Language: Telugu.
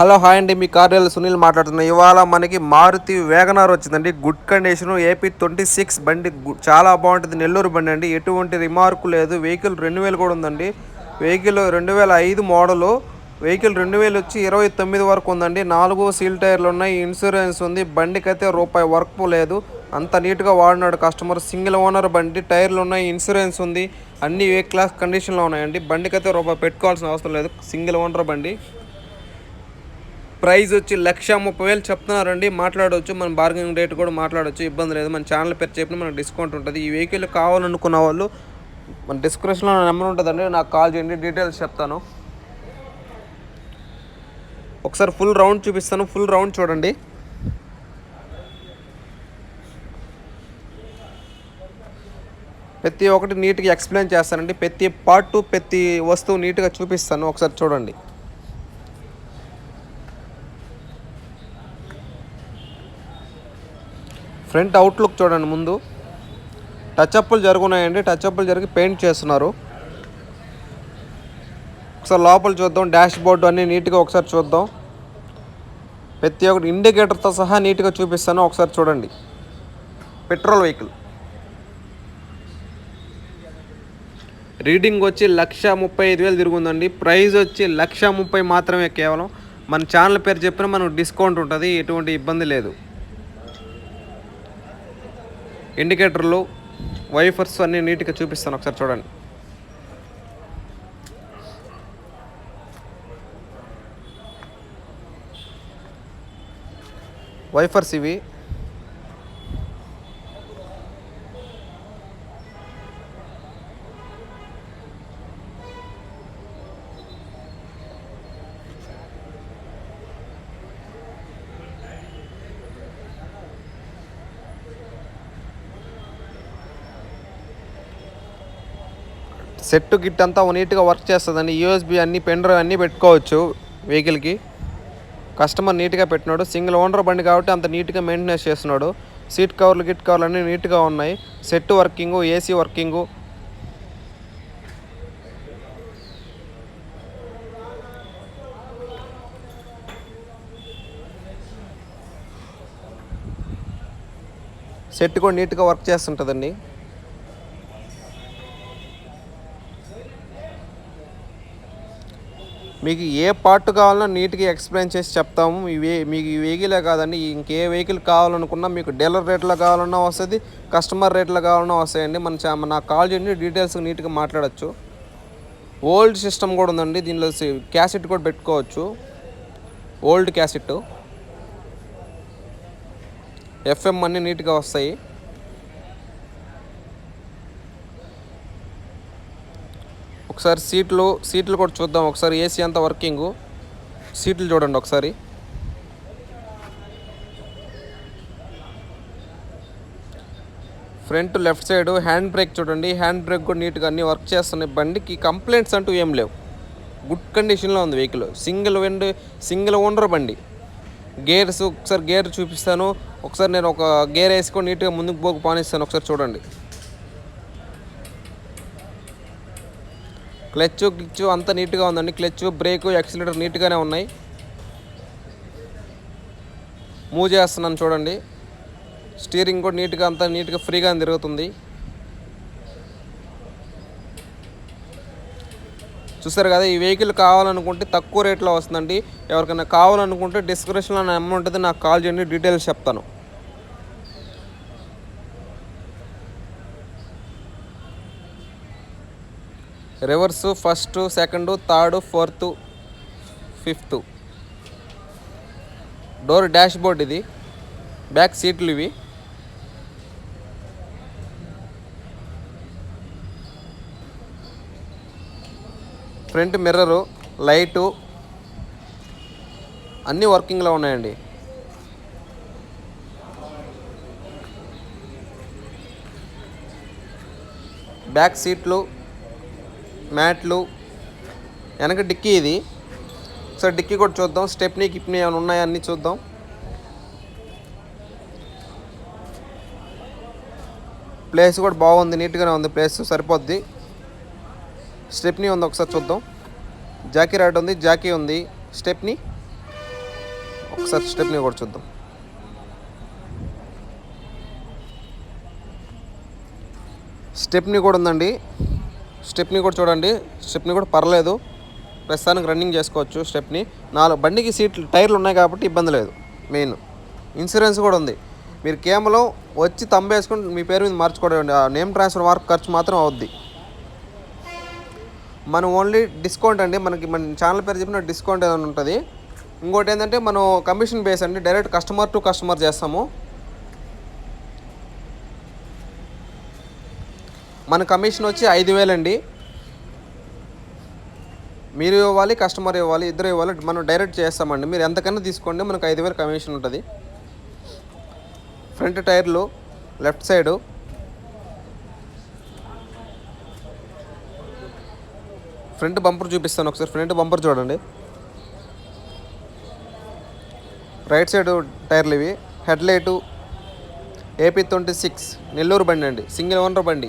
హలో హాయ్ అండి. మీ కార్యాల సునీల్ మాట్లాడుతున్నా. ఇవాళ మనకి మారుతి వేగనార్ వచ్చిందండి. Good condition. AP twenty six బండి చాలా బాగుంటుంది. నెల్లూరు బండి అండి. ఎటువంటి రిమార్క్ లేదు. వెహికల్ రెండు వేలు కూడా ఉందండి. వెహికల్ రెండు వేల ఐదు మోడలు. వెహికల్ రెండు వేలు వచ్చి ఇరవై తొమ్మిది వరకు ఉందండి. నాలుగు సీల్ టైర్లు ఉన్నాయి. ఇన్సూరెన్స్ ఉంది. బండికి అయితే రూపాయి వర్క్ లేదు. అంత నీట్గా వాడినాడు కస్టమర్. సింగిల్ ఓనర్ బండి. టైర్లు ఉన్నాయి. ఇన్సూరెన్స్ ఉంది. అన్ని ఏ క్లాస్ కండిషన్లో ఉన్నాయండి. బండికి అయితే రూపాయి పెట్టుకోవాల్సిన అవసరం లేదు. సింగిల్ ఓనర్ బండి. ప్రైస్ వచ్చి లక్ష ముప్పై వేలు చెప్తున్నారండి. మాట్లాడవచ్చు మన బార్గెనింగ్ రేట్ కూడా మాట్లాడవచ్చు ఇబ్బంది లేదు. మన ఛానల్ పేరు చెప్పిన మనకు డిస్కౌంట్ ఉంటుంది. ఈ వెహికల్ కావాలనుకున్న వాళ్ళు మన డిస్క్రిప్షన్లో నా నెంబర్ ఉంటుందండి. నాకు కాల్ చేయండి. డీటెయిల్స్ చెప్తాను. ఒకసారి ఫుల్ రౌండ్ చూపిస్తాను. ఫుల్ రౌండ్ చూడండి. ప్రతి ఒక్కటి నీట్గా ఎక్స్ప్లెయిన్ చేస్తానండి. ప్రతి పార్ట్ ప్రతి వస్తువు నీట్గా చూపిస్తాను. ఒకసారి చూడండి. ఫ్రంట్ అవుట్లుక్ చూడండి ముందు. టచ్ అప్పులు జరుగున్నాయండి. టచ్ అప్పులు జరిగి పెయింట్ చేస్తున్నారు. ఒకసారి లోపల చూద్దాం. డాష్ బోర్డు అన్నీ నీట్గా ఒకసారి చూద్దాం. ప్రతి ఒక్కటి ఇండికేటర్తో సహా నీట్గా చూపిస్తాను. ఒకసారి చూడండి. పెట్రోల్ వెహికల్ రీడింగ్ వచ్చి లక్ష ముప్పై ఐదు వేలు తిరుగుందండి ప్రైస్ వచ్చి లక్ష ముప్పై మాత్రమే కేవలం. మన ఛానల్ పేరు చెప్పిన మనకు డిస్కౌంట్ ఉంటుంది. ఎటువంటి ఇబ్బంది లేదు. ఇండికేటర్లు వైఫర్స్ అన్నీ నీట్గా చూపిస్తాను ఒకసారి చూడండి. వైఫర్స్ ఇవి. సెట్ గిట్ అంతా నీట్గా వర్క్ చేస్తుందండి యూఎస్బి అన్ని పెన్ డ్రైవ్ అన్నీ పెట్టుకోవచ్చు వెహికల్కి. కస్టమర్ నీట్గా పెట్టినాడు. సింగిల్ ఓనర్ బండి కాబట్టి అంత నీట్గా మెయింటెనెన్స్ చేస్తున్నాడు. సీట్ కవర్లు గిట్ కవర్లు అన్నీ నీట్గా ఉన్నాయి. Set working AC working. Set కూడా నీట్గా వర్క్ చేస్తుంటుందండి. మీకు ఏ పార్ట్ కావాలన్నా నీట్గా ఎక్స్ప్లెయిన్ చేసి చెప్తాము. ఇవే మీకు ఈ వెహికలే కాదండి. ఇంకే వెహికల్ కావాలనుకున్నా మీకు డీలర్ రేట్లో కావాలన్నా వస్తుంది కస్టమర్ రేట్లో కావాలన్నా వస్తాయండి. మన చా కాల్ చేయండి డీటెయిల్స్ నీట్గా మాట్లాడచ్చు. ఓల్డ్ సిస్టమ్ కూడా ఉందండి. దీనిలో క్యాసెట్ కూడా పెట్టుకోవచ్చు. ఓల్డ్ క్యాసెట్ ఎఫ్ఎం అన్నీ నీట్గా వస్తాయి. ఒకసారి సీట్లు సీట్లు కూడా చూద్దాం. ఒకసారి ఏసీ అంతా వర్కింగ్. సీట్లు చూడండి ఒకసారి. Front left side hand brake చూడండి. హ్యాండ్ బ్రేక్ కూడా నీట్గా అన్నీ వర్క్ చేస్తున్నాయి. బండికి కంప్లైంట్స్ అంటూ ఏం లేవు. గుడ్ కండిషన్లో ఉంది vehicle. Single wind single owner బండి. గేర్స్ ఒకసారి గేర్ చూపిస్తాను. ఒకసారి నేను ఒక గేర్ వేసుకొని నీట్గా ముందుకు పోకు పానిస్తాను. ఒకసారి చూడండి. క్లచ్ క్లిచ్ అంతా నీట్గా ఉందండి. క్లచ్ బ్రేక్ యాక్సిలేటర్ నీట్గానే ఉన్నాయి. మూవ్ చేస్తున్నాను చూడండి. స్టీరింగ్ కూడా నీట్గా అంతా నీట్గా ఫ్రీగా తిరుగుతుంది. చూసారు కదా ఈ వెహికల్ కావాలనుకుంటే తక్కువ రేట్లో వస్తుందండి. ఎవరికైనా కావాలనుకుంటే డిస్క్రిప్షన్లో నా నెంబర్ ఉంటుంది నాకు కాల్ చేయండి డీటెయిల్స్ చెప్తాను. Reverse first second third fourth fifth. Door dashboard ఇది. బ్యాక్ సీట్లు ఇవి. Front mirror light. అన్నీ వర్కింగ్లో ఉన్నాయండి. బ్యాక్ సీట్లు మ్యాట్లు వెనక డిక్కీ ఇది. ఒకసారి డిక్కీ కూడా చూద్దాం. స్టెప్నీ కిప్నీ ఏమైనా ఉన్నాయా? అన్నీ చూద్దాం. ప్లేస్ కూడా బాగుంది. నీట్గానే ఉంది ప్లేస్. సరిపోద్ది. స్టెప్నీ ఉంది? ఒకసారి చూద్దాం. జాకీ రైడ్ ఉంది. జాకీ ఉంది. స్టెప్నీ? ఒకసారి స్టెప్ని కూడా చూద్దాం. స్టెప్ని కూడా ఉందండి. స్టెప్ని కూడా చూడండి. స్టెప్ని కూడా పర్లేదు. ప్రస్తుతానికి రన్నింగ్ చేసుకోవచ్చు స్టెప్ని. నాలుగు బండికి సీట్లు టైర్లు ఉన్నాయి కాబట్టి ఇబ్బంది లేదు. మెయిన్ ఇన్సూరెన్స్ కూడా ఉంది. మీరు కేవలం వచ్చి తంబేసుకుని మీ పేరు మీద మార్చుకోవడం ఆ నేమ్ ట్రాన్స్ఫర్ మార్క్ ఖర్చు మాత్రం అవుద్ది. మనం ఓన్లీ డిస్కౌంట్ అండి. మనకి మన ఛానల్ పేరు చెప్పిన డిస్కౌంట్ ఏదైనా ఉంటుంది. ఇంకోటి ఏంటంటే మనం కమిషన్ బేస్ అండి. డైరెక్ట్ కస్టమర్ టు కస్టమర్ చేస్తాము. మన కమిషన్ వచ్చి ఐదు వేలండి. మీరు ఇవ్వాలి కస్టమర్ ఇవ్వాలి ఇద్దరు ఇవ్వాలి మనం డైరెక్ట్ చేస్తామండి. మీరు ఎంతకన్నా తీసుకోండి మనకు ఐదు వేలు కమిషన్ ఉంటుంది. ఫ్రంట్ టైర్లు లెఫ్ట్ సైడు. ఫ్రంట్ బంపర్ చూపిస్తాను ఒకసారి. ఫ్రంట్ బంపర్ చూడండి. రైట్ సైడ్ టైర్లు ఇవి. Head light AP twenty six Nellore బండి అండి. సింగిల్ ఓనర్ బండి.